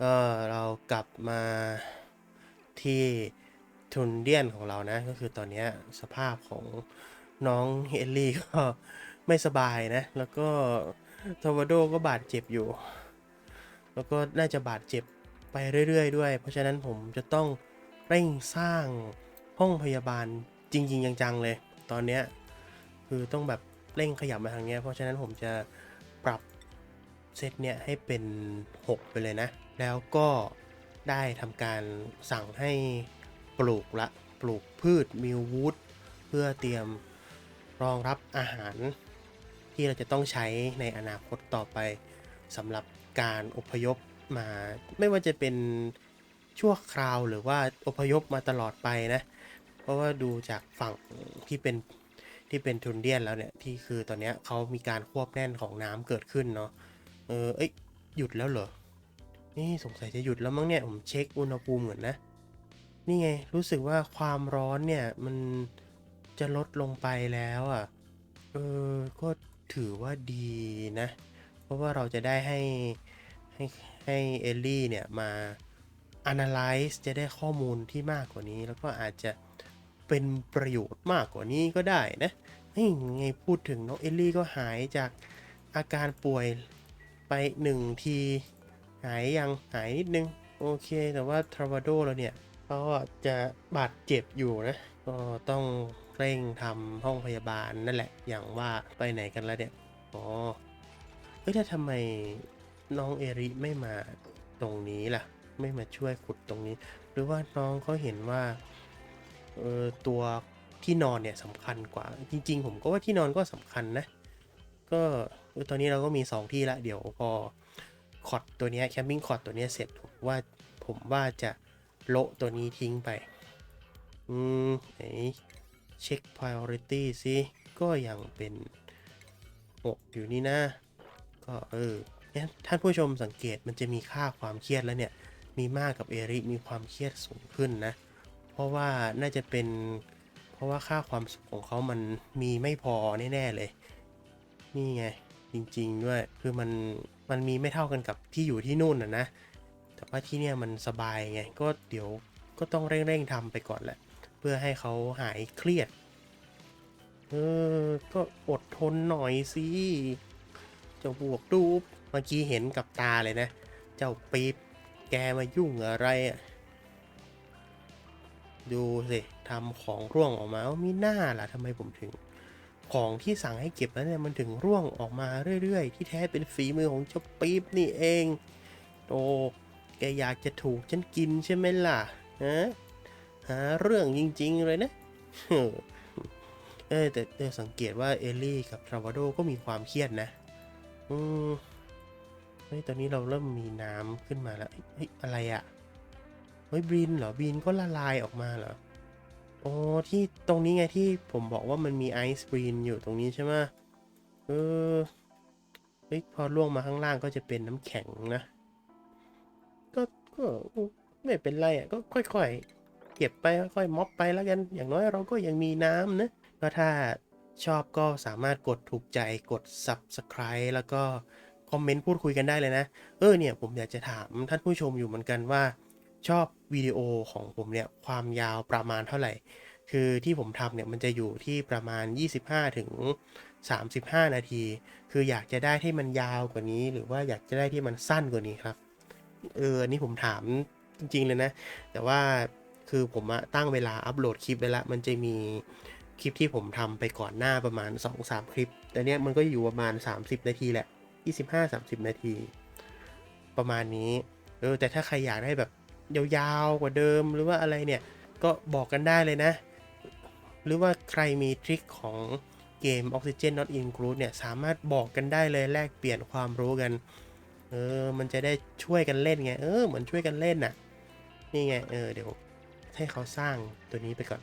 ก็เรากลับมาที่ทุนเดียนของเรานะ ก็คือตอนนี้สภาพของน้องเฮนรี่ก็ไม่สบายนะ แล้วก็ทวาโดก็บาดเจ็บอยู่ แล้วก็น่าจะบาดเจ็บไปเรื่อย ๆ ด้วย เพราะฉะนั้นผมจะต้องเร่งสร้างห้องพยาบาลจริง ๆ จังๆเลย ตอนนี้คือต้องแบบเร่งขยับมาทางเนี้ยเพราะฉะนั้นผมจะปรับเซตเนี้ยให้เป็น 6 ไปเลยนะ แล้วก็ได้ทำการสั่งให้ปลูกละปลูกพืชมิลวูดเพื่อเตรียมรองรับอาหาร ที่เราจะต้องใช้ในอนาคตต่อไปสำหรับการอพยพมา ไม่ว่าจะเป็นชั่วคราวหรือว่าอพยพมาตลอดไปนะ เพราะว่าดูจากฝั่งที่เป็นที่เป็นทุนเดียนแล้วเนี่ย ที่คือตอนนี้เขามีการควบแน่นของน้ำเกิดขึ้นเนาะเออเอ้ยหยุดแล้วเหรอ นี่สงสัยจะหยุดแล้วมั้งเนี่ย ผมเช็คอุณหภูมิเหมือนนะ นี่ไง รู้สึกว่าความร้อนเนี่ย มันจะลดลงไปแล้วอะ เออ ก็ถือว่าดีนะ เพราะว่าเราจะได้ให้ให้ให้เอลลี่เนี่ยมา analyze จะได้ข้อมูลที่มากกว่านี้ แล้วก็อาจจะเป็นประโยชน์มากกว่านี้ก็ได้นะเฮ้ยไงพูดถึงน้องเอลลี่ก็หายจากอาการป่วยไปหนึ่งที หายยังหายนิดนึง โอเคแต่ว่าทราวาโดเราเนี่ยก็จะบาดเจ็บอยู่นะ ก็ต้องเร่งทำห้องพยาบาลนั่นแหละ อย่างว่าไปไหนกันแล้วเนี่ยอ๋อเฮ้ยถ้าทำไมน้องเอริไม่มาตรงนี้ล่ะ ไม่มาช่วยขุดตรงนี้ หรือว่าน้องเขาเห็นว่าเออตัวที่นอนเนี่ยสำคัญกว่า จริง ๆ ผมก็ว่าที่นอนก็สำคัญนะ ก็ตอนนี้เราก็มี 2 ที่ละเดี๋ยวพอ คอร์ดตัวนี้แคมปิ้งคอร์ดตัวนี้เสร็จผมว่าผมว่าจะโละตัวนี้ทิ้งไป อืมไหนเช็ค priority สิก็ยังเป็น6อยู่นี่นะ ก็เออเนี่ยท่านผู้ชมสังเกตมันจะมีค่าความเครียดแล้วเนี่ย มีมากกับเอริมีความเครียดสูงขึ้นนะ เพราะว่าน่าจะเป็นเพราะว่าค่าความสุขของเขามันมีไม่พอแน่ ๆ เลย นี่ไง จริง ๆ ด้วย คือมัน มันมีไม่เท่ากันกับที่อยู่ที่นู่นนะนะ แต่ว่าที่เนี่ยมันสบายไง ก็เดี๋ยวก็ต้องเร่งๆทำไปก่อนแหละ เพื่อให้เขาหายเครียด เออ ก็อดทนหน่อยสิเจ้าบวกดูเมื่อกี้เห็นกับตาเลยนะ เจ้าปี๊บแกมายุ่งอะไรอะดูสิทำของร่วงออกมาว่ามีหน้าล่ะทำไมผมถึง ของที่สั่งให้เก็บแล้วเนี่ยมันถึงร่วงออกมาเรื่อยๆ ที่แท้เป็นฝีมือของเจ้าปี๊บนี่เองโอ้แกอยากจะถูกฉันกินใช่ไหมล่ะฮะหาเรื่องจริงๆเลยนะเออแต่แต่สังเกตว่าเอลลี่กับทราวาโดก็มีความเครียดนะอืมเฮ้ยตอนนี้เราเริ่มมีน้ำขึ้นมาแล้วเฮ้ยอะไรอะเฮ้ยบรีนเหรอบรีนก็ละลายออกมาเหรอ โอ้ที่ตรงนี้ไงที่ผมบอกว่ามันมีไอซ์บรีนอยู่ตรงนี้ใช่ไหมเออเฮ้ยพอล่วงมาข้างล่างก็จะเป็นน้ำแข็งนะ ก็ก็ไม่เป็นไรอะก็ค่อยๆ เก็บไปค่อยๆม็อบไปแล้วกัน อย่างน้อยเราก็ยังมีน้ำนะ ก็ถ้าชอบก็สามารถกดถูกใจกด subscribe แล้วก็คอมเมนต์พูดคุยกันได้เลยนะ เออเนี่ยผมอยากจะถามท่านผู้ชมอยู่เหมือนกันว่า ชอบวิดีโอของผมเนี่ยความยาวประมาณเท่าไหร่ คือที่ผมทำเนี่ยมันจะอยู่ที่ประมาณ 25ถึง35 นาที คืออยากจะได้ที่มันยาวกว่านี้ หรือว่าอยากจะได้ที่มันสั้นกว่านี้ครับ เออนนี่ผมถามจริง ๆ เลยนะ แต่ว่าคือผมตั้งเวลาอัปโหลดคลิปไว้แล้วมันจะมีคลิปที่ผมทำไปก่อนหน้าประมาณ 2-3 คลิป แต่เนี้ยมันก็อยู่ประมาณ 30 นาทีแหละ 25-30 นาที ประมาณนี้ เออแต่ถ้าใครอยากได้แบบ ยาวๆกว่าเดิมหรือว่าอะไรเนี่ย ก็บอกกันได้เลยนะ หรือว่าใครมีทริคของเกม Oxygen Not Include เนี่ย สามารถบอกกันได้เลยแลกเปลี่ยนความรู้กัน เออ มันจะได้ช่วยกันเล่นไง เออ เหมือนช่วยกันเล่นน่ะ นี่ไง เออ เดี๋ยวให้เขาสร้างตัวนี้ไปก่อน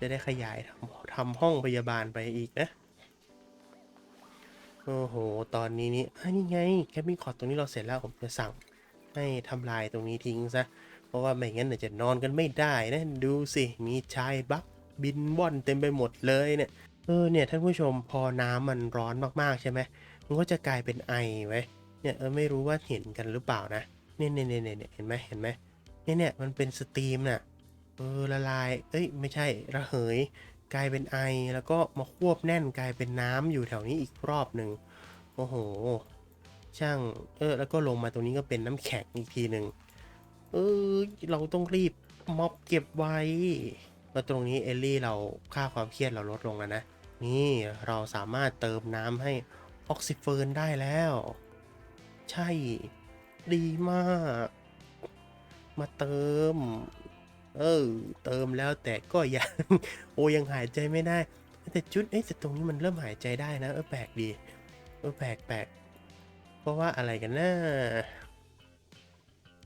จะได้ขยายทำทำห้องพยาบาลไปอีกนะ โอ้โห ตอนนี้นี่อะนี่ไง แคปปิ้งคอร์ดตรงนี้เราเสร็จแล้วผมจะสั่ง ให้ทำลายตรงนี้ทิ้งซะ เพราะว่าไม่งั้นจะนอนกันไม่ได้นะ ดูสิ มีชายบักบินว่อนเต็มไปหมดเลยเนี่ย เออเนี่ยท่านผู้ชมพอน้ำมันร้อนมากๆใช่ไหมมันก็จะกลายเป็นไอไว้เนี่ยเออไม่รู้ว่าเห็นกันหรือเปล่านะเนี่ยเนี่ยเนี่ยเนี่ยเห็นไหมเห็นไหมเนี่ยเนี่ยมันเป็นสตรีมน่ะเออละลาย เอ้ยไม่ใช่ระเหย กลายเป็นไอแล้วก็มาควบแน่นกลายเป็นน้ำอยู่แถวนี้อีกรอบหนึ่งโอ้โห ช่างเออแล้วก็ลงมาตรงนี้ก็เป็นน้ำแข็งอีกทีหนึ่งเออเราต้องรีบม็อบเก็บไว้แล้วตรงนี้เอลลี่เราค่าความเครียดเราลดลงแล้วนะ นี่เราสามารถเติมน้ำให้ออกซิเฟิร์นได้แล้ว ใช่ดีมาก มาเติม เออ เติมแล้วแต่ก็ยังโอยังหายใจไม่ได้ แต่จุดเอ้แต่ตรงนี้มันเริ่มหายใจได้นะ เออแปลกดี เออแปลกแปลก ราะว่าอะไรกันนะ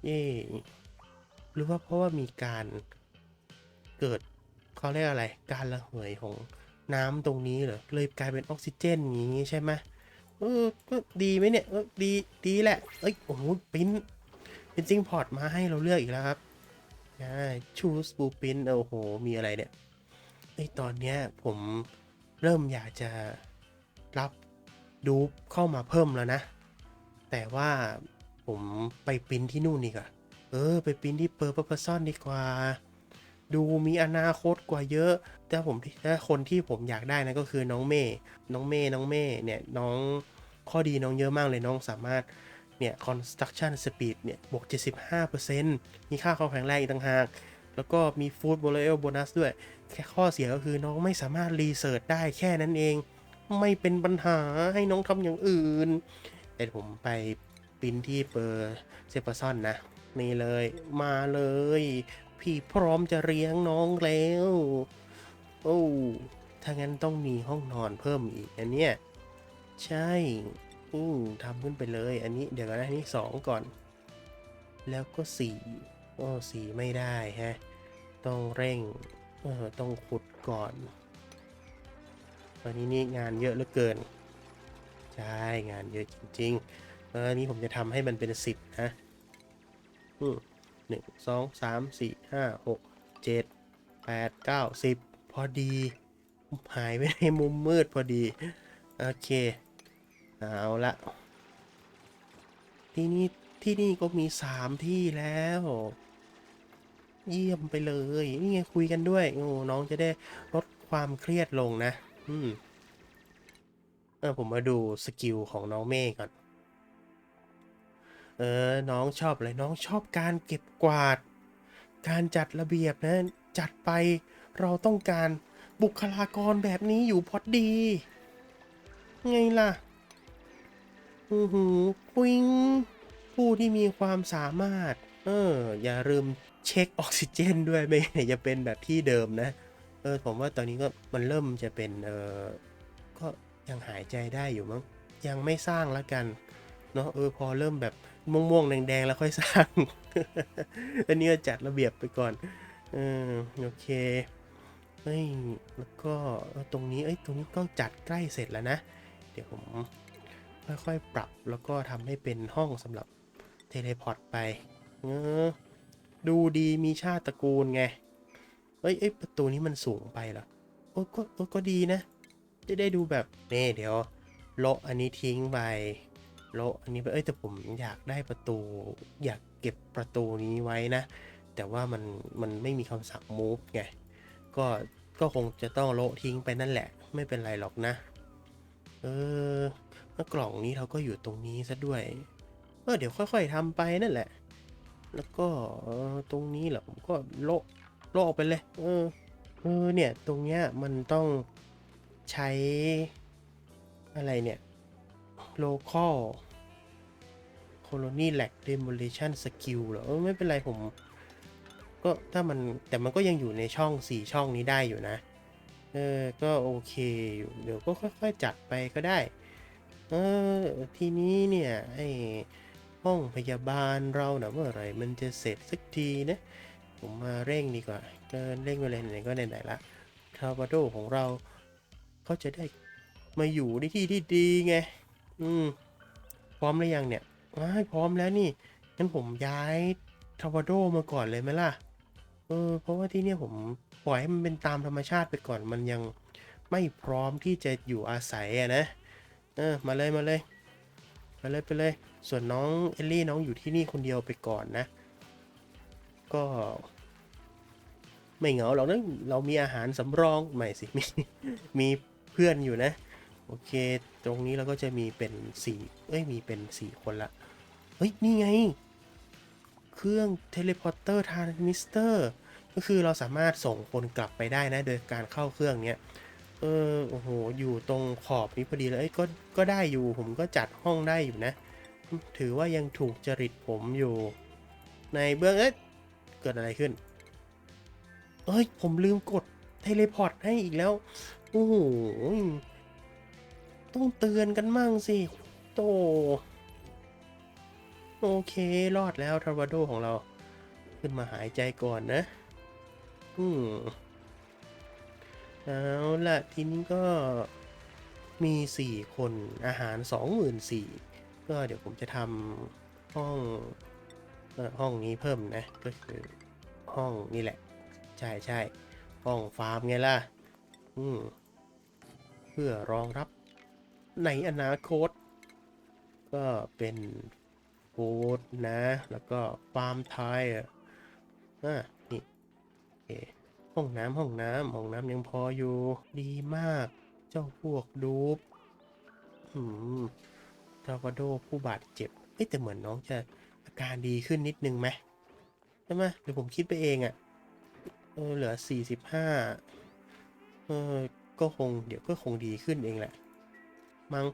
เย่หรือว่าเพราะว่ามีการเกิดเขาเรียกอะไร การระเหยของน้ำตรงนี้เหรอ เลยกลายเป็นออกซิเจนอย่างนี้ใช่ไหมเออก็ดีไหมเนี่ยเออดี ดีแหละ เอ้ย โอ้โหปิ้นเป็นซิงพอร์ตมาให้เราเลือกอีกแล้วครับใช่ชูสบูปิ้นโอ้โห มีอะไรเนี่ยไอตอนเนี้ยผมเริ่มอยากจะรับดูเข้ามาเพิ่มแล้วนะ แต่ว่าผมไปปริ้นที่นู่นนี่กว่า เออ ไปปริ้นที่เปอร์เพอร์ซอนดีกว่า ดูมีอนาคตกว่าเยอะ แต่ผมถ้าคนที่ผมอยากได้นะก็คือน้องเมย์น้องเมย์น้องเมย์เนี่ยน้องข้อดีน้องเยอะมากเลยน้องสามารถเนี่ย construction speed เนี่ย บวก 75%มีค่าความแข็งแรงอีกต่างหาก แล้วก็มี food b o l e l bonus ด้วย แค่ข้อเสียก็คือน้องไม่สามารถรีเสิร์ชได้แค่นั้นเอง ไม่เป็นปัญหาให้น้องทำอย่างอื่น แต่ผมไปปินที่เปอร์เซปซอนนะ นี่เลยมาเลย พี่พร้อมจะเลี้ยงน้องแล้ว โอ้ถ้างั้นต้องมีห้องนอนเพิ่มอีกอันเนี้ยใช่อืมทำขึ้นไปเลย อันนี้เดี๋ยวก่อนนะอันนี้สองก่อน แล้วก็สี่โอ้สี่ไม่ได้ฮะ ต้องเร่งเออต้องขุดก่อนวันนี้นี่งานเยอะเหลือเกิน ใช่งานเยอะจริงๆเอออันนี้ผมจะทำให้มันเป็นสิบนะหนึ่งสองสามสี่ห้าหกเจ็ดแปดเก้าสิบพอดี หายไปในมุมมืดพอดี โอเค เอาละที่นี่ที่นี่ก็มีสามที่แล้ว เยี่ยมไปเลย นี่ไงคุยกันด้วย โอ้น้องจะได้ลดความเครียดลงนะ อืม เออผมมาดูสกิลของน้องเมฆก่อน เออ น้องชอบอะไรน้องชอบการเก็บกวาด การจัดระเบียบนะ จัดไปเราต้องการบุคลากรแบบนี้อยู่พอดี ไงล่ะ อือหือปิงผู้ที่มีความสามารถ เออ อย่าลืมเช็คออกซิเจนด้วยไม่งั้นจะเป็นแบบที่เดิมนะ เออ ผมว่าตอนนี้ก็มันเริ่มจะเป็น เออก็ ยังหายใจได้อยู่มั้งยังไม่สร้างแล้วกันเนาะเออพอเริ่มแบบม่วงๆแดงๆแล้วค่อยสร้าง อันนี้ก็จัดระเบียบไปก่อนเออโอเคเฮ้ยแล้วก็ตรงนี้เอ้ยตรงนี้ก็จัดใกล้เสร็จแล้วนะ เดี๋ยวผมค่อยๆปรับแล้วก็ทำให้เป็นห้องสำหรับเทเลพอร์ตไปเออดูดีมีชาติตระกูลไงเอ้ยเอ้ยประตูนี้มันสูงไปเหรอโอ้ก็โอ้ก็ดีนะ จะได้ดูแบบนี่เดี๋ยวโละอันนี้ทิ้งไปโละอันนี้ไปเอ้ยแต่ผมอยากได้ประตู อยากเก็บประตูนี้ไว้นะ แต่ว่ามันมันไม่มีคำสั่ง move ไงก็ก็คงจะต้องโละทิ้งไปนั่นแหละ ไม่เป็นไรหรอกนะเออแล้วกล่องนี้เราก็อยู่ตรงนี้ซะด้วยเออเดี๋ยวค่อย ๆทำไปนั่นแหละ แล้วก็ตรงนี้เหรอผมก็โละโละออกไปเลย เออเออเนี่ยตรงเนี้ยมันต้อง ใช้อะไรเนี่ย local colony lag demolition skill หรออไม่เป็นไรผม ก็ถ้ามันแต่มันก็ยังอยู่ในช่องสี่ช่องนี้ได้อยู่นะ เออ ก็โอเคอยู่ เดี๋ยวก็ค่อยๆ จัดไปก็ได้ เออ ทีนี้เนี่ย ไอห้องพยาบาลเรานะเมื่อไหร่มันจะเสร็จสักทีนะ ผมมาเร่งดีกว่าเกินเร่งไปเลยไหนก็ไหนๆละทาวาโดของเรา เขาจะได้มาอยู่ในที่ที่ดีไง อืม พร้อมหรือยังเนี่ยว้าพร้อมแล้วนี่ งั้นผมย้ายทาวาโดมาก่อนเลยไหมล่ะ เออ เพราะว่าที่เนี่ยผมปล่อยให้มันเป็นตามธรรมชาติไปก่อน มันยังไม่พร้อมที่จะอยู่อาศัยอะนะ เออ มาเลยมาเลยไปเลยไปเลย ส่วนน้องเอลลี่น้องอยู่ที่นี่คนเดียวไปก่อนนะ ก็ ไม่เหงาหรอกนะ เรามีอาหารสำรอง ไม่สิ มี มี เพื่อนอยู่นะ โอเค ตรงนี้เราก็จะมีเป็นสี่เอ้ย มีเป็นสี่คนละ เฮ้ย นี่ไง เครื่องเทเลพอร์เตอร์ทรานมิสเตอร์ก็คือเราสามารถส่งคนกลับไปได้นะ โดยการเข้าเครื่องเนี้ย เออ โอ้โห อยู่ตรงขอบนี้พอดีเลยเอ้ย ก็ ก็ได้อยู่ ผมก็จัดห้องได้อยู่นะ ถือว่ายังถูกจริตผมอยู่ ในเบื้องเอ๊ะเกิดอะไรขึ้น เอ้ย ผมลืมกดเทเลพอร์ตให้อีกแล้ว โอ้โหต้องเตือนกันมั่งสิโตโอเครอดแล้วทรวาโดของเรา ขึ้นมาหายใจก่อนนะ อืมเอาละทีนี้ก็มีสี่คนอาหารสองหมื่นสี่ก็เดี๋ยวผมจะทำห้องห้องนี้เพิ่มนะ ก็คือห้องนี่แหละ ใช่ใช่ห้องฟาร์มไงล่ะ อืม เพื่อรองรับในอนาคต ก็เป็นฟูดนะ แล้วก็ฟาร์มไทยอะนี่เห้องน้ำห้องน้ำห้องน้ำยังพออยู่ดีมากเจ้าพวกดูปอืมทาวาโดผู้บาดเจ็บเอ้แต่เหมือนน้องจะอาการดีขึ้นนิดนึงไหมใช่ไหมหรือผมคิดไปเองอะ่ะ เออเหลือ45เออ ก็คงเดี๋ยวก็คงดีขึ้นเองแหละมั้ง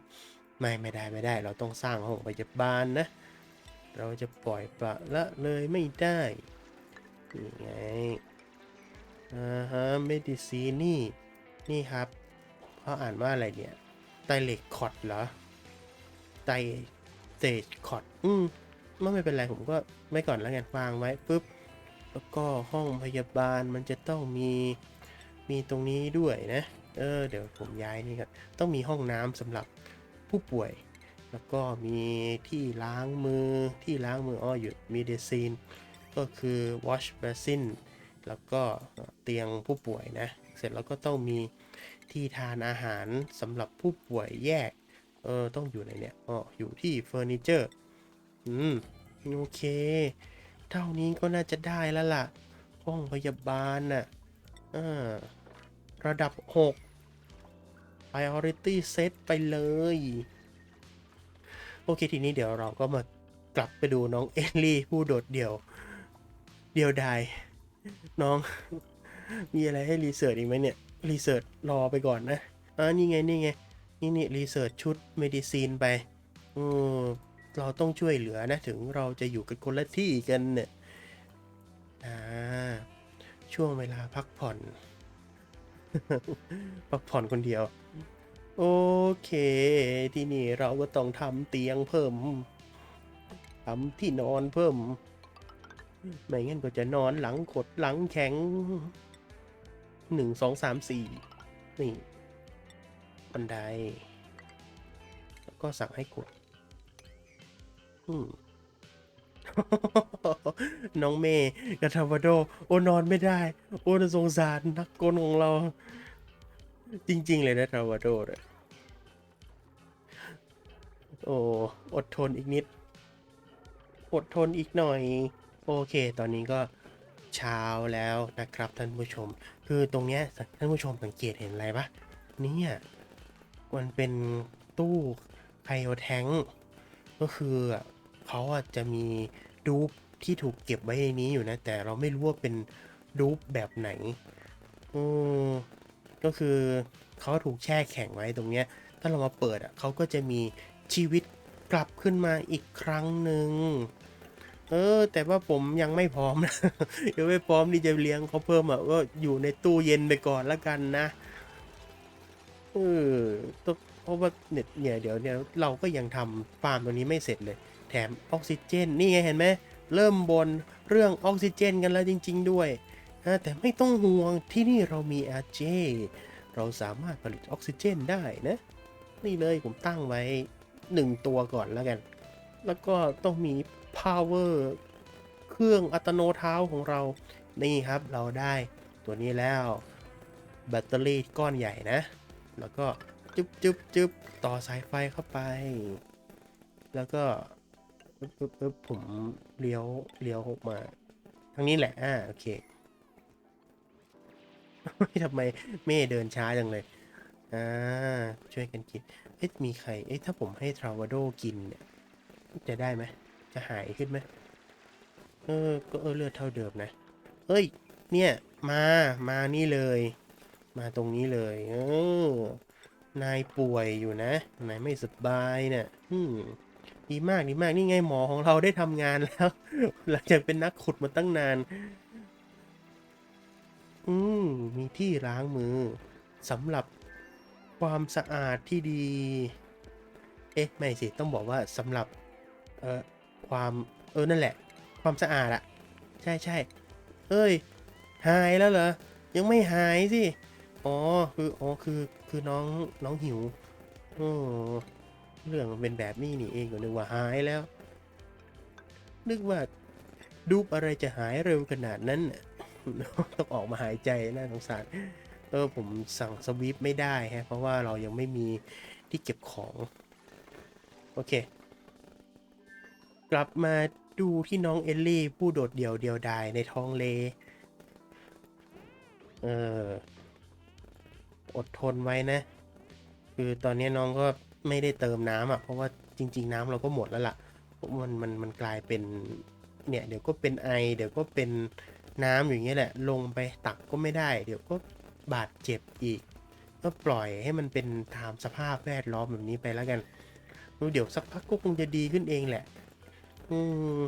ไม่ไม่ได้ไม่ได้ เราต้องสร้างห้องพยาบาลนะ เราจะปล่อยปละละเลยไม่ได้นี่ไงอ่าฮะเมดิซีนี่นี่ครับเขาอ่านว่าอะไรเนี่ยไตเล็กคอดเหรอไตเตจคอดอืมไม่ไม่เป็นไรผมก็ไม่ก่อนแล้วกันวางไว้ปุ๊บแล้วก็ห้องพยาบาลมันจะต้องมีมีตรงนี้ด้วยนะ เออเดี๋ยวผมย้ายนี่ก่อนต้องมีห้องน้ำสำหรับผู้ป่วย แล้วก็มีที่ล้างมือที่ล้างมืออ้ออยู่มีเดซีนก็คือ wash basin แล้วก็เตียงผู้ป่วยนะ เสร็จแล้วก็ต้องมีที่ทานอาหารสำหรับผู้ป่วยแยก เออ ต้องอยู่ในเนี่ย อ๋อ อยู่ที่เฟอร์นิเจอร์ อืม โอเค เท่านี้ก็น่าจะได้แล้วล่ะ ห้องพยาบาลน่ะอ่า ระดับ 6 priority set ไปเลย โอเคทีนี้เดี๋ยวเราก็มากลับไปดูน้องเอลลี่ผู้โดดเดี่ยว เดียวดาย น้อง มีอะไรให้รีเสิร์ชอีกไหมเนี่ย รีเสิร์ชรอไปก่อนนะอ่านี่ไง นี่ไง นี่นี่รีเสิร์ชชุดเมดิซีนไปอือเราต้องช่วยเหลือนะ ถึงเราจะอยู่กันคนละที่กันเนี่ยอ่าช่วงเวลาพักผ่อน พักผ่อนคนเดียว โอเค ที่นี่เราก็ต้องทำเตียงเพิ่มทำที่นอนเพิ่ม ไม่งั้นก็จะนอนหลังขดหลังแข็งหนึ่งสองสามสี่นี่บันได แล้วก็สั่งให้กด อืม น้องเมย์กับทาวาโด โอนอนไม่ได้ โอ้น่าสงสารนักกลของเรา จริง ๆ เลยนะทาวาโดเนี่ยโอ้อดทนอีกนิด อดทนอีกหน่อย โอเค ตอนนี้ก็เช้าแล้วนะครับท่านผู้ชม คือตรงเนี้ยท่านผู้ชมสังเกตเห็นอะไรปะเนี่ยมันเป็นตู้ไคโอแทงก็คือเขาอะจะมี ดูปที่ถูกเก็บไว้ในนี้อยู่นะ แต่เราไม่รู้ว่าเป็นดูปแบบไหนอืมก็คือเขาถูกแช่แข็งไว้ตรงเนี้ย ถ้าเรามาเปิดอะเขาก็จะมีชีวิตกลับขึ้นมาอีกครั้งหนึ่งเออ แต่ว่าผมยังไม่พร้อมนะยังไม่พร้อมที่จะเลี้ยงเขาเพิ่มอะก็อยู่ในตู้เย็นไปก่อนละกันนะเออเพราะว่าเนี่ยเนี่ยเดี๋ยวเนี่ยเราก็ยังทำฟาร์มตัวนี้ไม่เสร็จเลย แถมออกซิเจน นี่ไงเห็นไหมเริ่มบนเรื่องออกซิเจนกันแล้วจริง ๆ ด้วยนะแต่ไม่ต้องห่วงที่นี่เรามี RJ เจเราสามารถผลิตออกซิเจนได้นะ นี่เลยผมตั้งไว้หนึ่งตัวก่อนแล้วกัน แล้วก็ต้องมี power เครื่องอัตโนเท้าของเรา นี่ครับเราได้ตัวนี้แล้ว แบตเตอรี่ก้อนใหญ่นะ แล้วก็จุ๊บจุ๊บจุ๊บต่อสายไฟเข้าไป แล้วก็ ปึ๊บปึ๊บปึ๊บผมเลี้ยวเลี้ยวมา ทางนี้แหละ อ่า โอเคทำไมเม่เดินช้าจังเลย อ่า ช่วยกันกิน เอ๊ะ มีใคร เอ๊ะ ถ้าผมให้ทราวาโดกินเนี่ย จะได้ไหม จะหายขึ้นไหมเออ ก็เออเลือดเท่าเดิมนะ เอ้ย เนี่ย มา มานี่เลย มาตรงนี้เลย เออ นายป่วยอยู่นะ นายไม่สบายเนี่ยอืม ดีมากดีมากนี่ไงหมอของเราได้ทำงานแล้ว หลังจากเป็นนักขุดมาตั้งนาน อืมมีที่ล้างมือสำหรับความสะอาดที่ดี เอ๊ะ ไม่สิ ต้องบอกว่าสำหรับ เอ่อความเออนั่นแหละ ความสะอาดอะใช่ใช่เอ้ย หายแล้วเหรอ ยังไม่หายสิ อ๋อ คือ อ๋อ คือ คือน้อง น้องหิว โอ้ เรื่องมันเป็นแบบนี้นี่เองก็นึกว่าหายแล้ว นึกว่าดูปอะไรจะหายเร็วขนาดนั้นน่ะต้องออกมาหายใจน่าสงสารเออผมสั่งสวีปไม่ได้ฮะ เพราะว่าเรายังไม่มีที่เก็บของ โอเค กลับมาดูที่น้องเอลลี่ผู้โดดเดี่ยวเดียวดายในท้องเล เออ อดทนไว้นะ คือตอนนี้น้องก็ ไม่ได้เติมน้ำอะเพราะว่าจริง ๆ น้ำเราก็หมดแล้วล่ะเพราะมันมันมันกลายเป็นเนี่ยเดี๋ยวก็เป็นไอ เดี๋ยวก็เป็นน้ำอย่างเงี้ยแหละ ลงไปตักก็ไม่ได้ เดี๋ยวก็บาดเจ็บอีก ก็ปล่อยให้มันเป็นตามสภาพแวดล้อมแบบนี้ไปแล้วกันเดี๋ยวสักพักก็คงจะดีขึ้นเองแหละ อืม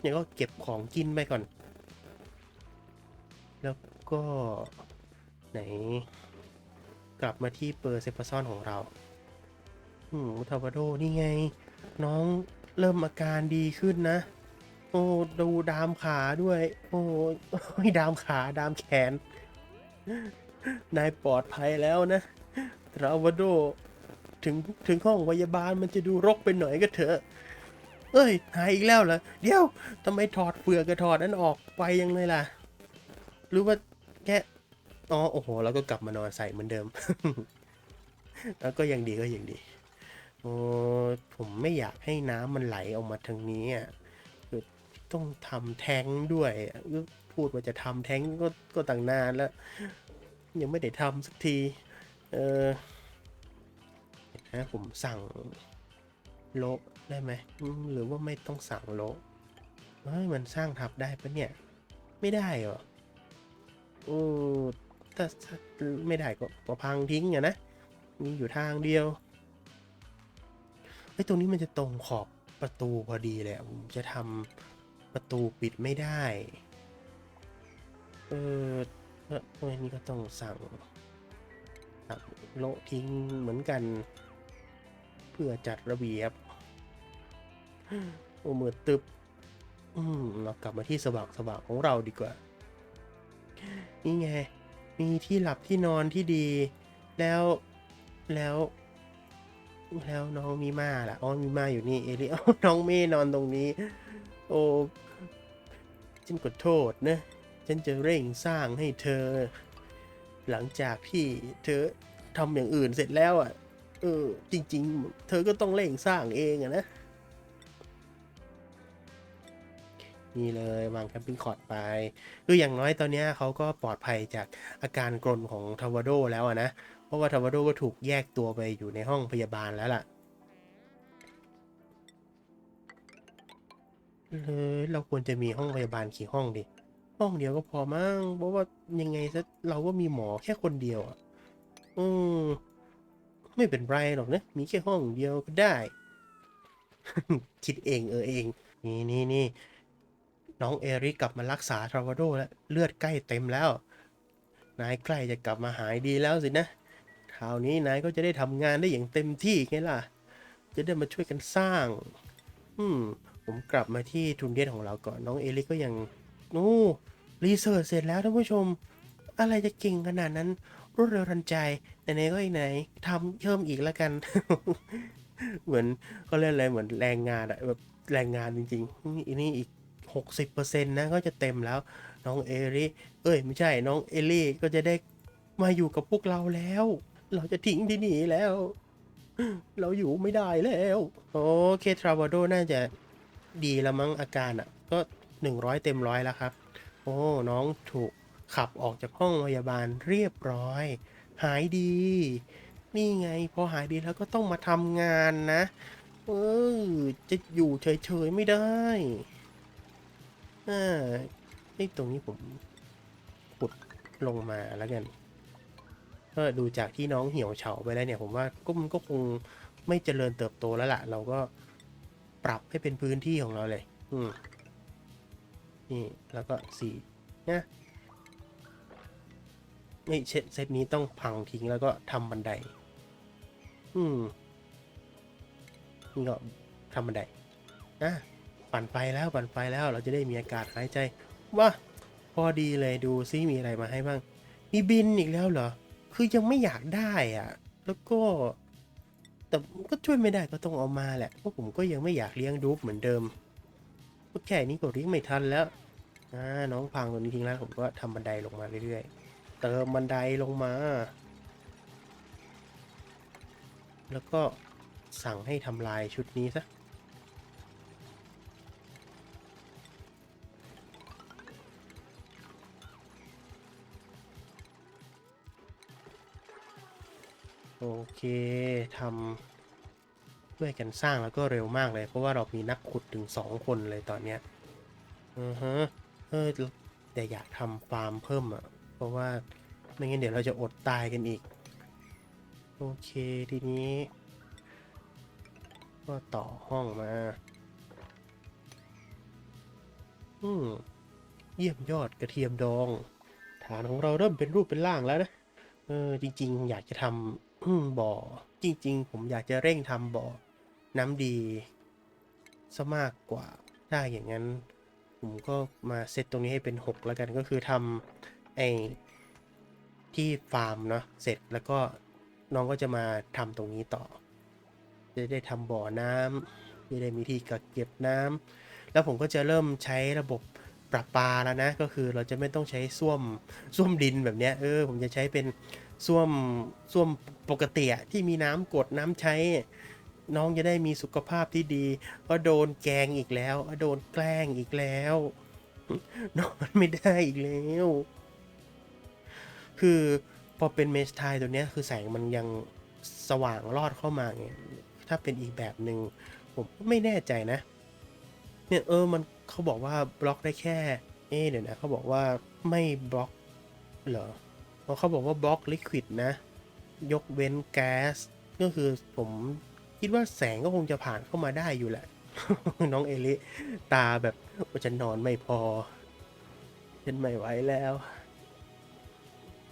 เนี่ยก็เก็บของกินไปก่อน แล้วก็ไหน กลับมาที่เปอร์เซฟซอนของเรา อืมทาวาโดนี่ไง น้องเริ่มอาการดีขึ้นนะ โอ้ดูดามขาด้วย โอ้ยดามขาดามแขน นายปลอดภัยแล้วนะทราวาโด ถึงถึงห้องพยาบาลมันจะดูรกไปหน่อยก็เถอะ เอ้ย หายอีกแล้วเหรอ เดี๋ยวทำไมถอดเปลือกกับถอดนั้นออกไปยังเลยล่ะ หรือว่าแค่อ๋อโอ้โห แล้วก็กลับมานอนใส่เหมือนเดิม แล้วก็ยังดีก็ยังดี โอ้ผมไม่อยากให้น้ำมันไหลออกมาทางนี้อะคือต้องทำแท้งด้วยพูดว่าจะทำแท้งก็ก็ต่างนานแล้ว ยังไม่ได้ทำสักที เออนะผมสั่งโลได้ไหมหรือว่าไม่ต้องสั่งโลเฮ้ยมันสร้างทับได้ปะเนี่ย ไม่ได้หรอโอ้ถ้าไม่ได้ก็พังทิ้งอะนะ มีอยู่ทางเดียว เฮ้ตรงนี้มันจะตรงขอบประตูพอดีเลยอะผมจะทำประตูปิดไม่ได้ เออเออเออนี่ก็ต้องสั่งสั่งโละทิ้งเหมือนกัน เพื่อจัดระเบียบโอ้มือตึบอืมเรากลับมาที่สว่างสว่างของเราดีกว่า นี่ไง มีที่หลับที่นอนที่ดี แล้วแล้ว แล้วน้องมีมาล่ะ อ๋อ มีมาอยู่นี่ เอลิอ๋อน้องเมย์นอนตรงนี้ โอ้ฉันขอโทษนะ ฉันจะเร่งสร้างให้เธอ หลังจากที่เธอทำอย่างอื่นเสร็จแล้วอะ เออ จริง ๆ เธอก็ต้องเร่งสร้างเองอะนะ นี่เลยวางแคมปิ้งคอร์ดไป คืออย่างน้อยตอนนี้เขาก็ปลอดภัยจากอาการกรนของทาวาโดแล้วอะนะ เพราะว่าทาวาโดก็ถูกแยกตัวไปอยู่ในห้องพยาบาลแล้วล่ะเลยเราควรจะมีห้องพยาบาลกี่ห้องดิ ห้องเดียวก็พอมั้งเพราะว่ายังไงซะเราก็มีหมอแค่คนเดียวอะอืมไม่เป็นไรหรอกนะ มีแค่ห้องเดียวก็ได้ คิดเองเออเอง นี่นี่นี่น้องเอริกกลับมารักษาทราวาโดแล้ว เลือดใกล้เต็มแล้ว นายใกล้จะกลับมาหายดีแล้วสินะ คราวนี้นายก็จะได้ทำงานได้อย่างเต็มที่ไงล่ะ จะได้มาช่วยกันสร้าง อืม ผมกลับมาที่ทุนเดียนของเราก่อนน้องเอริกก็ยังโอ้รีเสิร์ชเสร็จแล้วท่านผู้ชม อะไรจะเก่งขนาดนั้น รวดเร็วทันใจไหนๆก็อีกไหนทำเพิ่มอีกแล้วกัน เหมือนเขาเรียกอะไรเหมือนแรงงานอะแบบแรงงานจริงๆนี่นี่อีกหกสิบเปอร์เซ็นต์นะก็จะเต็มแล้ว น้องเอริเอ้ย ไม่ใช่น้องเอลี่ก็จะได้มาอยู่กับพวกเราแล้ว เราจะทิ้งที่นี่แล้ว เราอยู่ไม่ได้แล้ว โอเคทราวาโดน่าจะดีแล้วมั้งอาการอะ ก็หนึ่งร้อยเต็มร้อยแล้วครับ โอ้ น้องถูกขับออกจากห้องพยาบาลเรียบร้อย หายดี นี่ไง พอหายดีแล้วก็ต้องมาทำงานนะเออจะอยู่เฉยๆไม่ได้อ่าไอ้ตรงนี้ผมขุดลงมาแล้วกัน ก็ดูจากที่น้องเหี่ยวเฉาไปแล้วเนี่ยผมว่าก็มันก็คงไม่เจริญเติบโตแล้วล่ะ เราก็ปรับให้เป็นพื้นที่ของเราเลย อืมนี่แล้วก็สีนะนี่เซตเซตนี้ต้องพังทิ้งแล้วก็ทำบันได อืมนี่ก็ทำบันไดอะปั่นไฟแล้วปั่นไฟแล้วเราจะได้มีอากาศหายใจว่าพอดีเลยดูซิมีอะไรมาให้บ้าง มีบินอีกแล้วเหรอ คือยังไม่อยากได้อะแล้วก็ แต่ก็ช่วยไม่ได้ก็ต้องเอามาแหละเพราะผมก็ยังไม่อยากเลี้ยงดูปเหมือนเดิมก็แค่นี้ก็เลี้ยงไม่ทันแล้วน้องพังตัวนี้ทิ้งแล้วผมก็ทำบันไดลงมาเรื่อยๆ เติมบันไดลงมา แล้วก็สั่งให้ทำลายชุดนี้ซะ โอเคทำด้วยกันสร้างแล้วก็เร็วมากเลย เพราะว่าเรามีนักขุดถึงสองคนเลยตอนเนี้ยอือฮะเออแต่อยากทำฟาร์มเพิ่มอะ เพราะว่าไม่งั้นเดี๋ยวเราจะอดตายกันอีก โอเคทีนี้ ก็ต่อห้องมา อืมเยี่ยมยอดกระเทียมดอง ฐานของเราเริ่มเป็นรูปเป็นร่างแล้วนะ เออ จริง ๆ อยากจะทำ อืมบ่อ จริง ๆ ผมอยากจะเร่งทำบ่อ น้ำดีซะมากกว่า ถ้าอย่างนั้น ผมก็มาเซตตรงนี้ให้เป็น 6 แล้วกันก็คือทำไอ้ที่ฟาร์มเนาะเสร็จแล้วก็น้องก็จะมาทำตรงนี้ต่อ จะได้ทำบ่อน้ำจะได้มีที่กักเก็บน้ำแล้วผมก็จะเริ่มใช้ระบบ ประปาแล้วนะ ก็คือเราจะไม่ต้องใช้ส้วมส้วมดินแบบเนี้ยเออผมจะใช้เป็นส้วมส้วมปกติที่มีน้ำกดน้ำใช้ น้องจะได้มีสุขภาพที่ดี ก็โดนแกงอีกแล้วก็โดนแกล้งอีกแล้วนอนไม่ได้อีกแล้ว คือพอเป็นเมสไทตัวเนี้ยคือแสงมันยังสว่างรอดเข้ามาไงถ้าเป็นอีกแบบหนึ่งผมไม่แน่ใจนะ เนี่ยเออมัน เขาบอกว่าบล็อกได้แค่ เอ๊เดี๋ยวนะเขาบอกว่าไม่บล็อกเหรอเพราะเขาบอกว่าบล็อกลิควิดนะ ยกเว้นแก๊สก็คือผมคิดว่าแสงก็คงจะผ่านเข้ามาได้อยู่แหละ น้องเอลิตาแบบจะนอนไม่พอ ฉันไม่ไหวแล้ว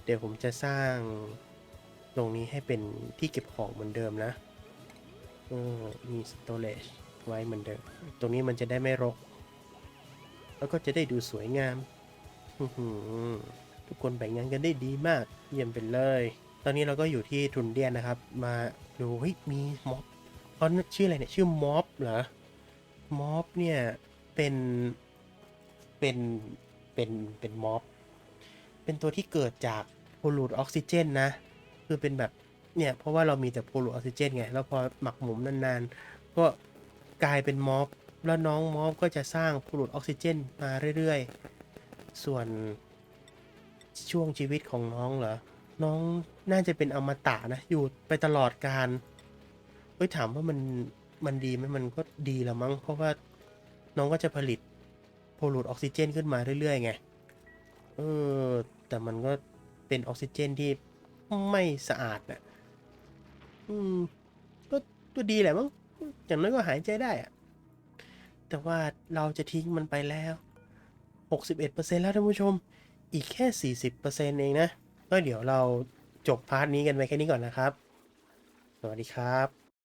เดี๋ยวผมจะสร้างตรงนี้ให้เป็นที่เก็บของเหมือนเดิมนะมีสโตรจไว้เหมือนเดิม ตรงนี้มันจะได้ไม่รก แล้วก็จะได้ดูสวยงามทุกคนแบ่งงานกันได้ดีมาก เยี่ยมไปเลย ตอนนี้เราก็อยู่ที่ทุนเดียนนะครับ มาดูเฮ้ยมีม็อบเขาชื่ออะไรเนี่ยชื่อม็อบเหรอม็อบเนี่ยเป็นเป็นเป็นเป็นม็อบเป็นตัวที่เกิดจากโพลูดออกซิเจนนะ คือเป็นแบบเนี่ยเพราะว่าเรามีแต่โพลูดออกซิเจนไง แล้วพอหมักหมมนานๆ ก็กลายเป็นม็อบ แล้วน้องมอบก็จะสร้างโพลูดออกซิเจนมาเรื่อยๆ ส่วนช่วงชีวิตของน้องเหรอ น้องน่าจะเป็นอมตะนะ อยู่ไปตลอดการเฮ้ยถามว่ามันมันดีไหมมันก็ดีละมั้ง เพราะว่าน้องก็จะผลิตโพลูดออกซิเจนขึ้นมาเรื่อยๆไง เออ แต่มันก็เป็นออกซิเจนที่ไม่สะอาดนะอืม ก็ตัวดีแหละมั้ง อย่างน้อยก็หายใจได้อะ แต่ว่าเราจะทิ้งมันไปแล้ว 61%แล้วท่านผู้ชม อีกแค่ 40%เองนะ ก็เดี๋ยวเราจบพาร์ทนี้กันไปแค่นี้ก่อนนะครับ สวัสดีครับ